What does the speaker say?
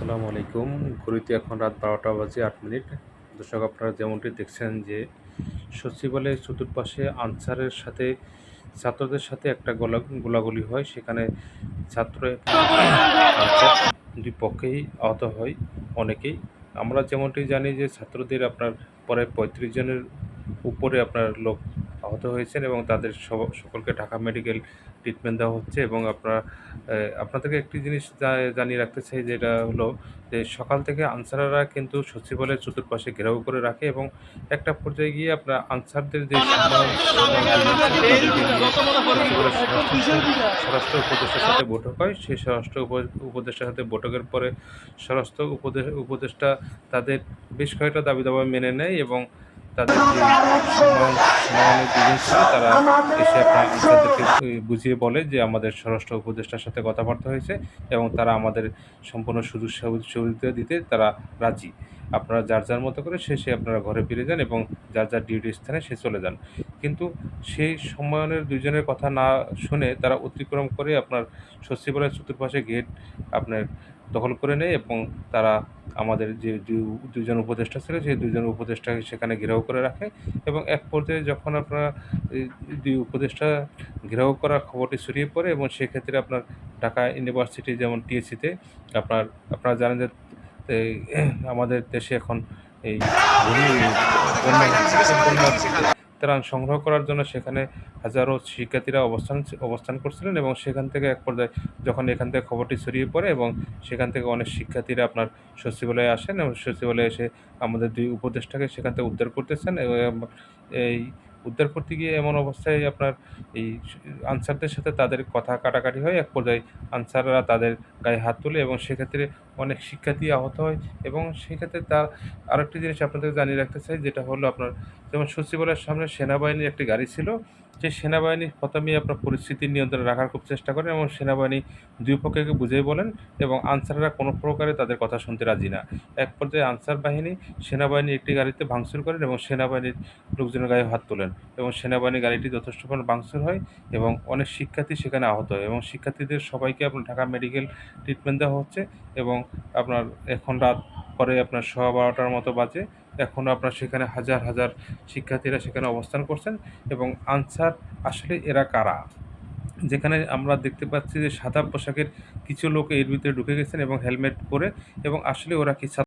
আসসালামু আলাইকুম। ঘড়িতে এখন রাত বারোটা বাজে আট মিনিট। দর্শক, আপনারা যেমনটি দেখছেন যে সচিবালয়ের চতুর্পাশে আনসারের সাথে, ছাত্রদের সাথে একটা গোলা, গোলাগুলি হয়। সেখানে ছাত্র দুই পক্ষেই আহত হয় অনেকেই। আমরা যেমনটি জানি যে ছাত্রদের আপনার পরে পঁয়ত্রিশ জনের উপরে আপনার লোক আহত হয়েছেন এবং তাদের সকলকে ঢাকা মেডিকেল ট্রিটমেন্ট দেওয়া হচ্ছে এবং আপনারা আপনাদেরকে একটি জিনিস জানিয়ে রাখতে চাই যেটা হলো যে সকাল থেকে আনসাররা কিন্তু সচিবালয়ের চতুর্পাশে ঘেরাও করে রাখে এবং একটা পর্যায়ে গিয়ে আপনার আনসারদের যে স্বরাষ্ট্র- উপদেষ্টার সাথে বৈঠক হয়, সেই স্বরাষ্ট্র উপ- উপদেষ্টার সাথে বৈঠকের পরে স্বরাষ্ট্র উপদেষ্টা তাদের বেশ কয়েকটা দাবি দাবা মেনে নেয় এবং তাদের যে তারা এসে আপনার আনসারদেরকে বুঝিয়ে বলে যে আমাদের স্বরাষ্ট্র উপদেষ্টার সাথে কথাবার্তা হয়েছে এবং তারা আমাদের সম্পূর্ণ সুযোগ সুবি- সুবিধা দিতে তারা রাজি। আপনারা যার যার মতো করে শেষে আপনারা ঘরে ফিরে যান এবং যার যার ডিউটি স্থানে সে চলে যান। কিন্তু সেই সম্মানের দুজনের কথা না শুনে তারা অতিক্রম করে আপনার সচিবালয়ের চতুর্পাশে গেট আপনার দখল করে নেয় এবং তারা আমাদের যে দুজন উপদেষ্টা ছিল, সেই দুজন উপদেষ্টাকে সেখানে ঘেরাও করে রাখে এবং এক পর্যায়ে যখন আপনার দুই উপদেষ্টা ঘেরাও করার খবরটি ছড়িয়ে পড়ে এবং সেক্ষেত্রে আপনার ঢাকা ইউনিভার্সিটি যেমন টিএসিতে আপনার, আপনারা জানেন যে আমাদের দেশে এখন এই ত্রাণ সংগ্রহ করার জন্য সেখানে হাজারো শিক্ষার্থীরা অবস্থান অবস্থান করছিলেন এবং সেখান থেকে এক পর্যায়ে যখন এখান থেকে খবরটি ছড়িয়ে পড়ে এবং সেখান থেকে অনেক শিক্ষার্থীরা আপনার সচিবালয়ে আসেন এবং সচিবালয়ে এসে আমাদের দুই উপদেষ্টাকে সেখান থেকে উদ্ধার করতেছেন এই উদ্ধার করতে গিয়ে এমন অবস্থায় আপনার এই আনসারদের সাথে তাদের কথা কাটাকাটি হয়, এক পর্যায়ে আনসাররা তাদের গায়ে হাত তোলে এবং সেক্ষেত্রে অনেক শিক্ষার্থী আহত হয় এবং সেক্ষেত্রে তার আরেকটি জিনিস আপনাদের জানিয়ে রাখতে চাই, যেটা হলো আপনার যেমন সচিবালয়ের সামনে সেনাবাহিনীর একটি গাড়ি ছিল যে সেনাবাহিনী প্রথমেই আপনার পরিস্থিতি নিয়ন্ত্রণে রাখার খুব চেষ্টা করেন এবং সেনাবাহিনী দুই পক্ষকে বুঝিয়ে বলেন এবং আনসাররা কোনো প্রকারে তাদের কথা শুনতে রাজি না। এক পর্যায়ে আনসার বাহিনী সেনাবাহিনী একটি গাড়িতে ভাঙচুর করেন এবং সেনাবাহিনীর লোকজনের গায়ে হাত তোলেন এবং সেনাবাহিনী গাড়িটি যথেষ্ট পরিমাণ ভাঙচুর হয় এবং অনেক শিক্ষার্থী সেখানে আহত হয় এবং শিক্ষার্থীদের সবাইকে আপনার ঢাকা মেডিকেল ট্রিটমেন্ট দেওয়া হচ্ছে এবং আপনার এখন রাত পরে আপনার সোয়া বারোটার মতো বাজে এখনও আপনার সেখানে হাজার হাজার শিক্ষার্থীরা সেখানে অবস্থান করছেন এবং আনসার আসলে এরা কারা? যেখানে আমরা দেখতে পাচ্ছি যে সাদা পোশাকের কিছু লোক এর ভিতরে ঢুকে গেছেন এবং হেলমেট পরে এবং আসলে ওরা কি